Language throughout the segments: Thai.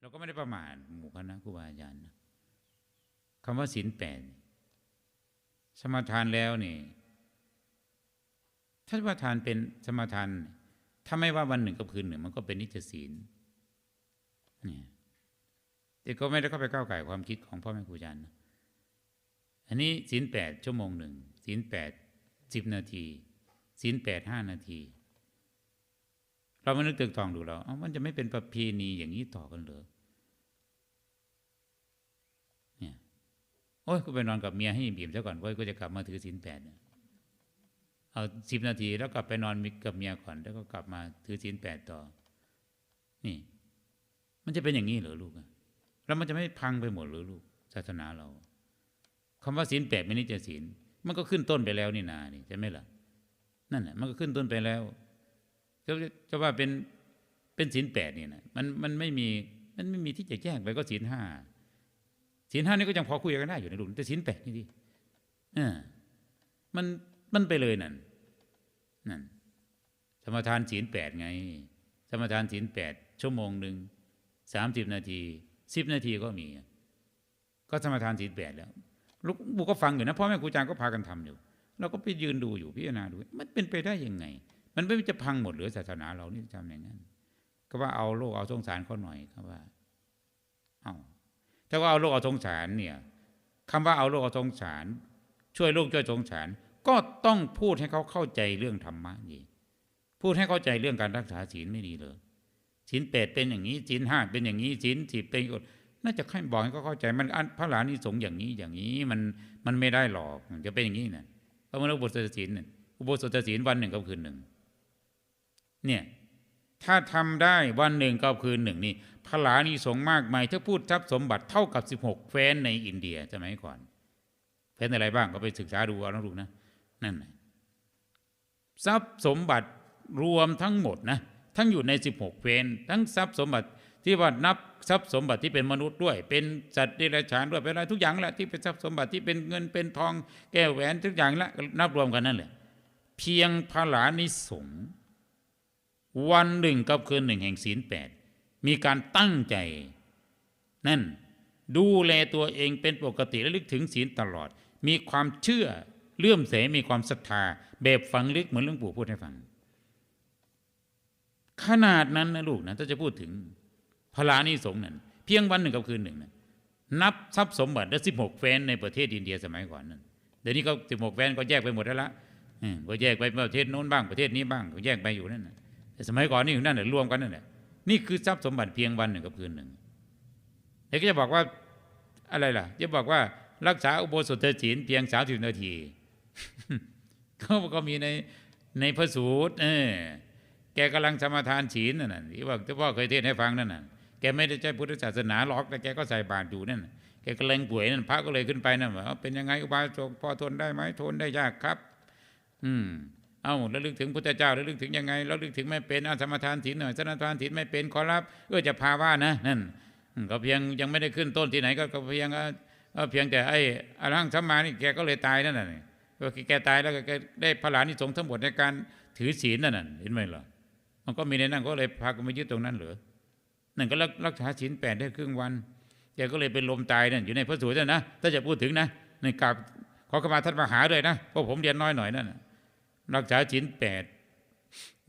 เราก็ไม่ได้ประมาทหมู่คณะครูบาอาจารย์นะคำว่าศีลแปดสมาทานแล้วนี่ถ้าสมาทานเป็นสมาทาน ถ้าไม่ว่าวันหนึ่งกับคืนหนึ่ง มันก็เป็นนิจศีลเนี่ยแต่ก็ไม่ได้เข้าไปก้าวไก่ความคิดของพ่อแม่ครูอาจารย์นะอันนี้ศีลแปดชั่วโมงหนึ่งศีลแปดสิบนาทีศีลแปดห้านาที เรามานึกตึกตองดูเราเอ้ามันจะไม่เป็นประเพณีอย่างนี้ต่อกันเหรอเนี่ยโอ้ยกูไปนอนกับเมียให้อิ่มซะก่อนเว้ยกูจะกลับมาถือศีลแปดเอาสิบนาทีแล้วกลับไปนอนกับเมียก่อน แล้วก็กลับมาถือศีลแปดต่อ นี่ มันจะเป็นอย่างนี้เหรอลูกแล้วมันจะไม่พังไปหมดหรือลูก ศาสนาเราคำว่าศีลแปดไม่นิจศีลมันก็ขึ้นต้นไปแล้วนี่นานี่ใช่ไหมล่ะนั่นแหละมันก็ขึ้นต้นไปแล้ว จะจะว่าเป็นเป็นศีลแปดเนี่ยนะมันมันไม่มีมันไม่มีที่จะแยกไปก็ศีลห้าศีลห้านี่ก็ยังพอคุยกันได้อยู่ในหลุงแต่ศีลแปดนี่ดิเออมันมันไปเลยนั่นนั่นสมทานศีลแปดไง สมทานศีลแปดชั่วโมงหนึ่งสามสิบนาทีสิบนาทีก็มี ก็สมทานศีลแปดแล้วลูกบุก็ฟังอยู่นะพ่อแม่ครูอาจารย์ก็พากันทำอยู่ เราก็ไปยืนดูอยู่พิจารณาดู มันเป็นไปได้ยังไง มันไม่จะพังหมดหรือศาสนาเรานี่ทำอย่างนั้น ก็ว่าเอาโลกเอาสงสารเขาหน่อยครับว่า เอาถ้าว่าเอาโลกเอาสงสารเนี่ยคำว่าเอาโลกเอาสงสาร ช่วยโลกช่วยสงสาร ก็ต้องพูดให้เขาเข้าใจเรื่องธรรมะดีพูดให้เข้าใจเรื่องการรักษาศีลไม่ดีเลยศีลแปดเป็นอย่างนี้ศีลห้าเป็นอย่างนี้ศีลสิบเป็นกฎน่าจะให้บอกให้เขาเข้าใจมันพระหลานิสงส์อย่างนี้อย่างนี้มันมันไม่ได้หรอกจะเป็นอย่างนี้นะเพราะมันอุโบสถศีลเนี่ยอุโบสถศีลวันหนึ่งกับคืนหนึ่ง เนี่ยถ้าทำได้วันหนึ่งกับคืนหนึ่งนี่พลานิสงมากมายถ้าพูดทรัพย์สมบัติเท่ากับ 16แฟนในอินเดียสมัยก่อนแฟนอะไรบ้างก็ไปศึกษาดูเอานะลูกนะนั่นนะทรัพย์สมบัติรวมทั้งหมดนะทั้งอยู่ใน 16แฟนทั้งทรัพย์สมบัติที่ว่านับทรัพย์สมบัติที่เป็นมนุษย์ด้วย เป็นสัตว์เดรัจฉานด้วยเป็นอะไรทุกอย่างแหละที่เป็นทรัพย์สมบัติที่เป็นเงินเป็นทองแก้วแหวนทุกอย่างละนับรวมกันนั่นแหละเพียงพลานิสงฆ์ วันหนึ่งกับคืนหนึ่งแห่งศีลแปดมีการตั้งใจ นั่นดูแลตัวเองเป็นปกติและลึกถึงศีลตลอด มีความเชื่อเลื่อมใสมีความศรัทธา แบบฝังลึกเหมือนหลวงปู่พูดให้ฟัง ขนาดนั้นนะลูกนะถ้าจะพูดถึงพลานิสงฆ์นั้น เพียงวันหนึ่งกับคืนหนึ่งนะนับทรัพย์สมบัติได้สิบหกแฟนในประเทศอินเดียสมัยก่อนนั้นเดี๋ยวนี้ก็สิบหกแฟนก็แยกไปหมดแล้วละก็แยกไปประเทศโน้นบ้างประเทศนี้บ้างก็แยกไปอยู่นั่นนะ แต่สมัยก่อนนี่อยู่นั่นแหละรวมกันนั่นแหละนี่คือทรัพย์สมบัติเพียงวันหนึ่งกับคืนหนึ่งเด็กก็จะบอกว่าอะไรล่ะ จะบอกว่ารักษาอุโบสถศีลเพียงสามสิบนาทีเขาก็มีในในพระสูตร เออ แกกำลังสมาทานศีลนั่นน่ะที่ว่าที่พ่อเคยเทศให้ฟังนั่นน่ะ แกไม่ได้ใช้พุทธศาสนาหรอกแต่แกก็ใส่บาตรอยู่นั่นแกกำลังป่วยนั่นพระก็เลยขึ้นไปนั่นว่าเอาเป็นยังไงอุบาสกพอทนได้ไหมทนได้ยากครับ อืม เอาแล้วลึกถึงพุทธเจ้าแล้วลึกถึงยังไงแล้วลึกถึงไม่เป็นอาสมทานศีลหน่อยสมทานศีลไม่เป็นขอรับเออจะพาว่านะนั่นก็เพียงยังไม่ได้ขึ้นต้นที่ไหนก็เพียงเอ่อเพียงแต่ไอ้อรหังสัมมานี่แกก็เลยตายนั่นน่ะก็แกตายแล้วก็ได้พระหลานิสงส์ทั้งหมดในการถือศีลนั่นน่ะเห็นไหมล่ะมันก็มีในนั้นก็เลยพากันมายึดตรงนั้นเหรอนั่นก็รักษาศีลแปดได้ครึ่งวันแกก็เลยเป็นลมตายนั่นอยู่ในพระสูตรนั่นนะถ้าจะพูดถึงนะในกราบขอขมาท่านมหาด้วยนะเพราะผมเรียนน้อยหน่อยนั่นนะ รักษาศีลแปด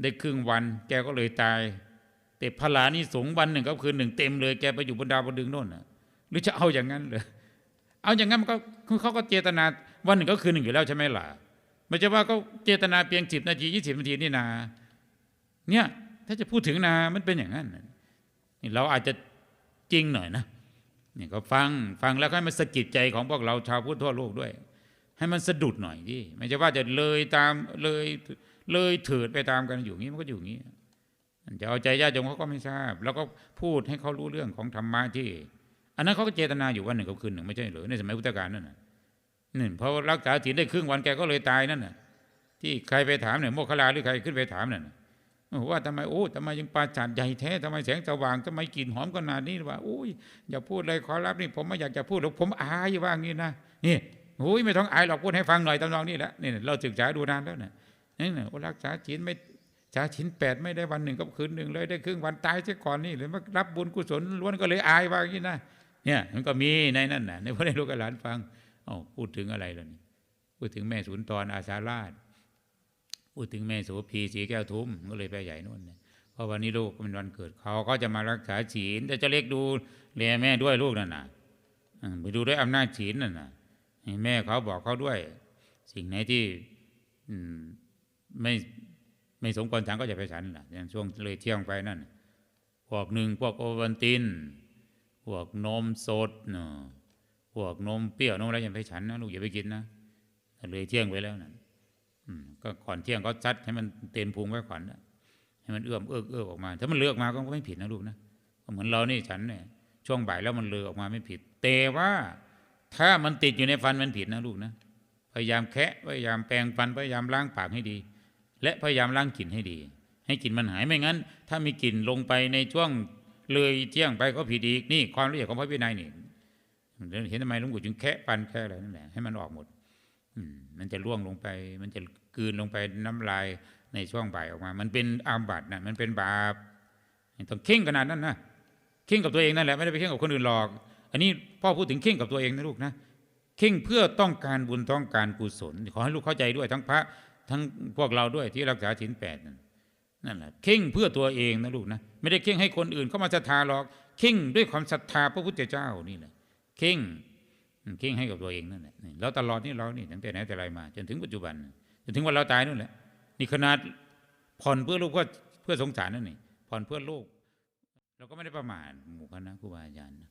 ได้ครึ่งวันแกก็เลยตาย แต่พลานี่สงวันหนึ่งก็คืนหนึ่งเต็มเลยแกไปอยู่บนดาวบนดึงโน่นนะหรือจะเอาอย่างนั้นเหรอเอาอย่างนั้นมันก็คือเขาก็เจตนาวันหนึ่งก็คืนหนึ่งอยู่แล้วใช่ไหมล่ะไม่ใช่ว่าก็เจตนาเพียงสิบนาทียี่สิบนาทีนี่นา เนี่ย ถ้าจะพูดถึงนามันเป็นอย่างนั้นนี่เราอาจจะจริงหน่อยนะนี่ก็ฟังฟังแล้วให้มันสะกิดใจของพวกเราชาวพุทธทั่วโลกด้วย ให้มันสะดุดหน่อยดิไม่ใช่ว่าจะเลยตามเลยเลยเถิดไปตามกันอยู่งี้มันก็อยู่งี้จะเอาใจญาติโยมเขาก็ไม่ทราบ แล้วก็พูดให้เขารู้เรื่องของธรรมะที่ อันนั้นเขาก็เจตนาอยู่วันหนึ่งกับคืนหนึ่งไม่ใช่หรือในสมัยพุทธกาลนั่นน่ะนี่เพราะรักษาศีลได้ครึ่งวันแกก็เลยตายนั่นน่ะ ที่ใครไปถามเนี่ยโมคคลาหรือใครขึ้นไปถามนั่นว่าทำไมโอ้ทำไมยังปราจัดใหญ่แท้ทำไมแสงสว่างทำไมกลิ่นหอมขนาดนี้ว่าโอ้ยอย่าพูดเลยขอรับนี่ผมไม่อยากจะพูดหรอกผมอายว่างี้นะนี่ โอ้ยไม่ต้องอายหรอกพูดให้ฟังหน่อยตำนองนี่แหละนี่เราศึกษาดูนานแล้วเนะนี่นะรักษาศีลไม่ชาชินแปดไม่ได้วันหนึ่งกับคืนหนึ่งเลยได้ครึ่งวันตายเสียก่อนนี่เลยมารับบุญกุศลล้วนก็เลยอายว่าอย่างนี้นะเนี่ยมันก็มีในนั่นน่ะในพระในลูกหลานฟังอ้พูดถึงอะไรล่ะนี่พูดถึงแม่สุนทรอาสาราชพูดถึงแม่โสพีสีแก้วทุ่มก็เลยไปใหญ่นู่นเนี่ยเพราะวันนี้ลูกเป็นวันเกิดเขาก็จะมารักษาศีลแต่จะเล็กดูแลแม่ด้วยลูกนั่นน่ะไปดูด้วยอำนาจศีลนั่นน่ะ แม่เขาบอกเขาด้วย สิ่งไหนที่ไม่ไม่สมควรฉันก็จะไปฉันล่ะอย่างช่วงเลยเที่ยงไปนั่นพวกหนึ่งพวกโอวัลตินพวกนมสดเนาะพวกนมเปรี้ยวนมอะไรอย่าไปฉันนะลูกอย่าไปกินนะเลยเที่ยงไปแล้วนั่นก็ก่อนเที่ยงก็ซัดให้มันเต็มพุงไว้ก่อนนะให้มันเอื้อมเอื้อเอื้อออกมา ถ้ามันเลือกมาก็ไม่ผิดนะลูกนะเหมือนเรานี่ฉันเนี่ยช่วงบ่ายแล้วมันเลือกออกมาไม่ผิด แต่ว่า ถ้ามันติดอยู่ในฟันมันผิดนะลูกนะ พยายามแคะพยายามแปรงฟันพยายามล้างปากให้ดี และพยายามล้างกลิ่นให้ดี ให้กลิ่นมันหายไม่งั้น ถ้ามีกลิ่นลงไปในช่วงเลยเที่ยงไปก็ผิดอีกนี่ความละเอียดของพระวินัยนี่เห็นทำไมหลุงปู่จึงแคะฟันแค่อะไรนั่นแหละให้มันออกหมดอืมันจะล่วงลงไป มันจะกืนลงไปน้ำลายในช่วงบ่ายออกมา มันเป็นอาบัตนะมันเป็นบาปต้องเข่งขนาดนั้นนะเข่งกับตัวเองนั่นแหละไม่ได้ไปเข่งกับคนอื่นหรอก อันนี้พ่อพูดถึงเข่งกับตัวเองนะลูกนะเข่งเพื่อต้องการบุญต้องการกุศล ขอให้ลูกเข้าใจด้วยทั้งพระทั้งพวกเราด้วยที่รักษาศีลแปดนั่นแหละเข่งเพื่อตัวเองนะลูกนะไม่ได้เข่งให้คนอื่นเข้ามาศรัทธาหรอกเข่งด้วยความศรัทธาพระพุทธเจ้านี่แหละเข่งเข่งให้กับตัวเองนั่นแหละแล้วตลอดนี่เรานี่ตั้งแต่ไหนแต่ไรมา จนถึงปัจจุบันจนถึงวันเราตายนู่นแหละนี่ขนาดผ่อนเพื่อลูกเพื่อเพื่อสงสารนั่นนี่ผ่อนเพื่อลูกเราก็ไม่ได้ประมาทหมู่คณะครูบาอาจารย์นะ